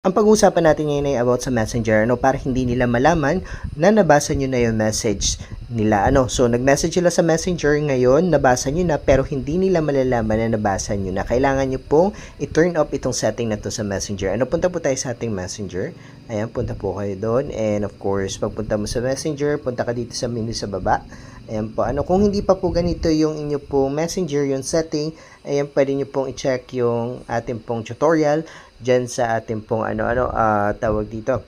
Ang pag-uusapan natin ngayon ay about sa messenger, ano, para hindi nila malaman na nabasa nyo na yung message nila, ano. So, nag-message sila sa messenger ngayon, nabasa nyo na, pero hindi nila malalaman na nabasa nyo na. Kailangan nyo pong i-turn off itong setting na to sa messenger. Ano, punta po tayo sa ating messenger. Ayan, punta po kayo doon. And of course, pagpunta mo sa messenger, punta ka dito sa menu sa baba. Ayan po, ano, kung hindi pa po ganito yung inyo pong messenger, yung setting, ayan, pwede nyo pong i-check yung ating pong tutorial dyan sa ating pong ano, ano, ah, tawag dito,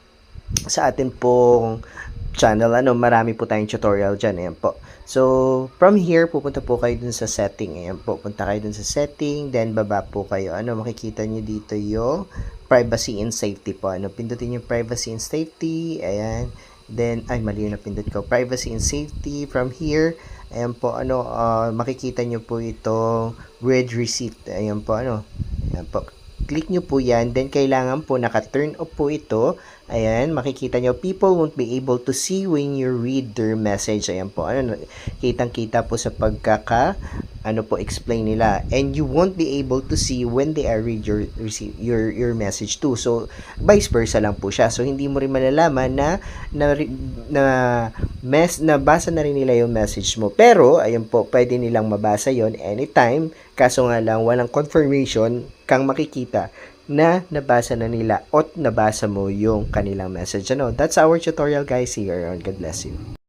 sa ating pong channel, ano, marami po tayong tutorial dyan, ayan po. So, from here, pupunta po kayo dun sa setting, ayan po, punta kayo dun sa setting, then baba po kayo, ano, makikita nyo dito yung privacy and safety po, ano, pindutin yung privacy and safety, ayan, then, ay, mali yung napindot ko, privacy and safety, from here, ayan po, ano, ah, makikita nyo po ito, read receipt, ayan po, ano, ayan po, click nyo po yan, then kailangan po naka-turn off po ito. Ayan, makikita nyo, people won't be able to see when you read their message. Ayan po, ano, kitang-kita po sa pagkaka, ano po, explain nila. And you won't be able to see when they are read your, receive, your, your message too. So, vice versa lang po siya. So, hindi mo rin malalaman na, na, na, mes, nabasa na rin nila yung message mo. Pero, ayun po, pwede nilang mabasa yon anytime. Kaso nga lang, walang confirmation kang makikita na nabasa na nila at nabasa mo yung kanilang message. Ano, that's our tutorial guys. You around. God bless you.